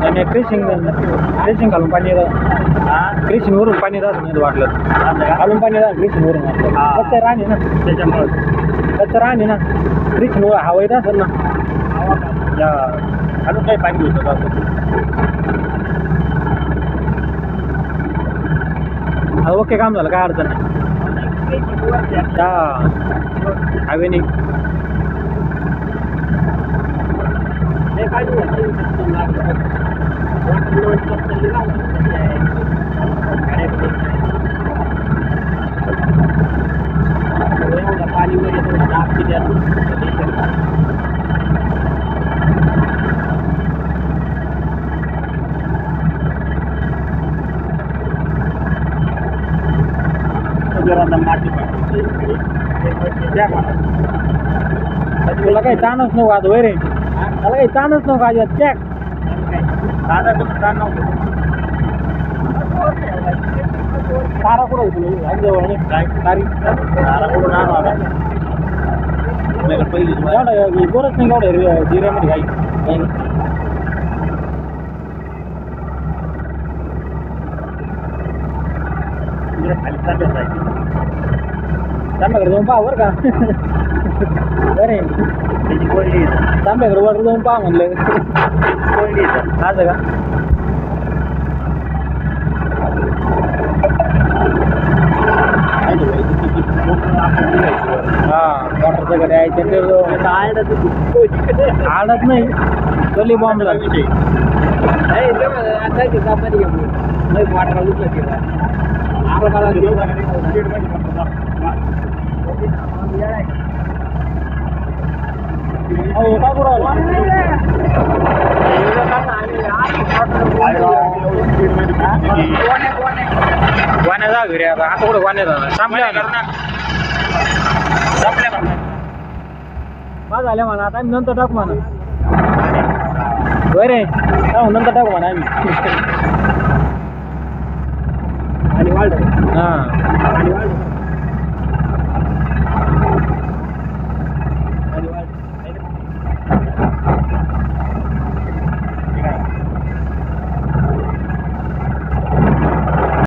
नाही नाही crushing crushing घालून पाणी येतं. क्रिशिंगवरून पाणी राहत असं वाटलं घालून पाणी येतं क्रिशिंगवरून कच्चं रान आहे ना. त्याच्यामुळे. कच्चं रान आहे ना क्रिशिंगवर हवा येत असेल ना. अजून काही पाणी होतं असं ओके काम झालं. काय अडचण नाही. हा. हवे नाही. Jangan. Lagi tanah semua tuh ini. Talaga itanong nung kaya check. Sana tumatanong. Para ko rin ito. Hindi ko rin. Tari. Para ko rin ano. Meron pa ilis. Wala. Iburas nyo rin. Di rin mo di kayo. Sama kerja apa, warga? बरे त्याची कोल्डी तांब्याकडे वर जाऊन पहा म्हणलं कोल्डी असं का हा वॉटरचं कडे आहे त्याच्यावर आडत आडत नाही गली बॉम्ब लागते नाही वाटला उचल केला आपल्याला वाण्या जा घरी आता आता कुठं वाण्या जाणार संपल्या संपल्या म्हणा. झाल्या म्हणा आता आम्ही नंतर टाकू म्हणा बरे नंतर टाकू म्हणा आम्ही आणि वाढ हां आणि वाढ